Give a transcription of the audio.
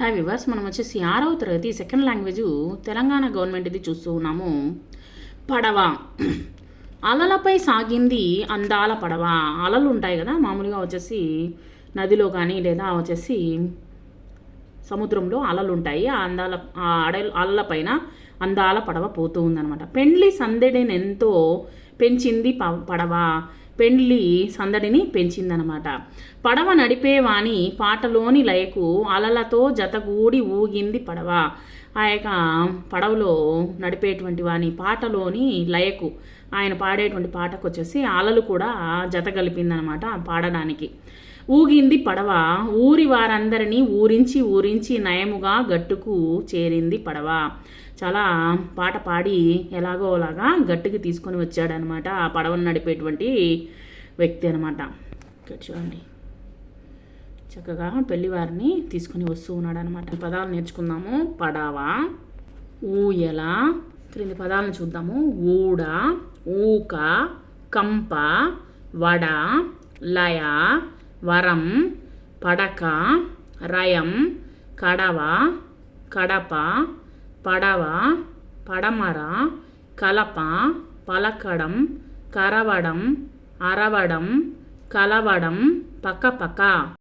Hi viewers మనం వచ్చేసి ఆరవ తరగతి సెకండ్ లాంగ్వేజ్ తెలంగాణ గవర్నమెంట్ ఇది చూస్తూ ఉన్నాము. పడవ. అలలపై సాగింది అందాల పడవ. అలలు ఉంటాయి కదా మామూలుగా వచ్చేసి నదిలో కానీ లేదా వచ్చేసి సముద్రంలో అలలు ఉంటాయి. ఆ అందాల ఆ అడల అలల పైన అందాల పడవ పోతూ ఉందన్నమాట. పెండ్లి సందడినెంతో పెంచింది ప- పడవ. పెండ్లి సందడిని పెంచిందనమాట. పడవ నడిపేవాని పాటలోని లయకు అలలతో జతగూడి ఊగింది పడవ. ఆ యొక్క పడవలో నడిపేటువంటి వాని పాటలోని లయకు ఆయన పాడేటువంటి పాటకు వచ్చేసి అలలు కూడా జత కలిపిందనమాట పాడడానికి. ఊగింది పడవ. ఊరి వారందరినీ ఊరించి ఊరించి నయముగా గట్టుకు చేరింది పడవ. చాలా పాట పాడి ఎలాగోలాగా గట్టుకి తీసుకొని వచ్చాడనమాట ఆ పడవను నడిపేటువంటి వ్యక్తి అనమాట. చూడండి. చక్కగా పెళ్ళివారిని తీసుకొని వస్తూ ఉన్నాడు అనమాట పదాలు నేర్చుకుందాము. పడవ ఊయల క్రింది పదాలను చూద్దాము. ఊడ ఊక కంప వడ లయ வரம் படக்கா ரயம் கடவா கடப்பா படவா படமரா கலப்பா பலக்கடம் கரவடம் அரவடம் கலவடம் பக்கபக்கா.